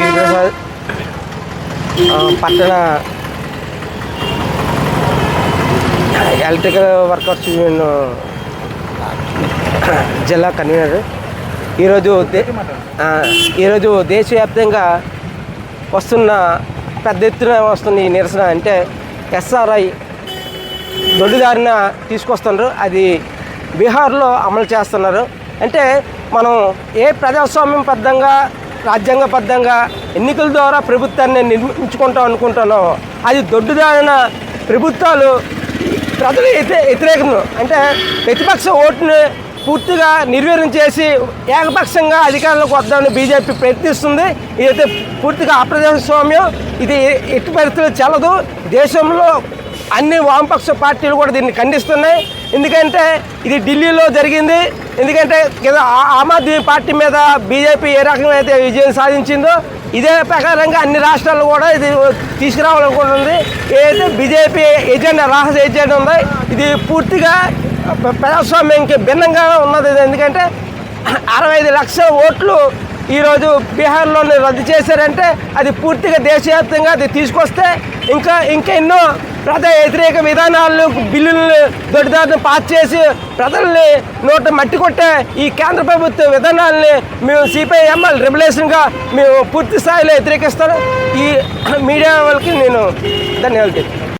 గిరిప్రసాద్ ఆ, పట్టణ electrical workers union జిల్లా కన్వీనర్. ఈరోజు ఈరోజు దేశవ్యాప్తంగా వస్తున్న పెద్ద ఎత్తున వస్తున్న ఈ నిరసన అంటే ఎస్ఆర్ఐ దొడ్డుదారిన తీసుకొస్తున్నారు. అది బీహార్లో అమలు చేస్తున్నారు. అంటే మనం ఏ ప్రజాస్వామ్యబద్ధంగా రాజ్యాంగబద్ధంగా ఎన్నికల ద్వారా ప్రభుత్వాన్ని నిర్మించుకుంటాం అనుకుంటానో అది దొడ్డుదారిన ప్రభుత్వాలు ప్రజలు వ్యతిరేకం. అంటే ప్రతిపక్ష ఓటుని పూర్తిగా నిర్వీర్యం చేసి ఏకపక్షంగా అధికారంలోకి వద్దామని బీజేపీ ప్రయత్నిస్తుంది. ఇదైతే పూర్తిగా అప్రజాస్వామ్యం ఇది ఎట్టి పరిస్థితులు చల్లదు. దేశంలో అన్ని వామపక్ష పార్టీలు కూడా దీన్ని ఖండిస్తున్నాయి. ఎందుకంటే ఇది ఢిల్లీలో జరిగింది. ఎందుకంటే ఆ- ఆమ్ ఆద్మీ పార్టీ మీద బీజేపీ ఏ రకంగా అయితే విజయం సాధించిందో ఇదే ప్రకారంగా అన్ని రాష్ట్రాల్లో కూడా ఇది తీసుకురావాలనుకుంటుంది ఏదైతే బీజేపీ ఎజెండా రహస్య ఎజెండా ఉందో ఇది పూర్తిగా ప్రజాస్వామ్యంకి భిన్నంగా ఉన్నది. ఎందుకంటే అరవై ఐదు లక్షల ఓట్లు ఈరోజు బీహార్లోనే రద్దు చేశారంటే అది పూర్తిగా దేశవ్యాప్తంగా అది తీసుకొస్తే ఇంకా ఇంకా ఎన్నో ప్రజా వ్యతిరేక విధానాలు బిల్లులను దొడ్డిదారిని పాస్ చేసి ప్రజల్ని నోట మట్టి కొట్టే ఈ కేంద్ర ప్రభుత్వ విధానాలని మేము సిపిఐఎంఎల్ రెగ్యులేషన్గా మేము పూర్తి స్థాయిలో వ్యతిరేకిస్తాను. ఈ మీడియా వాళ్ళకి నేను ధన్యవాదాలు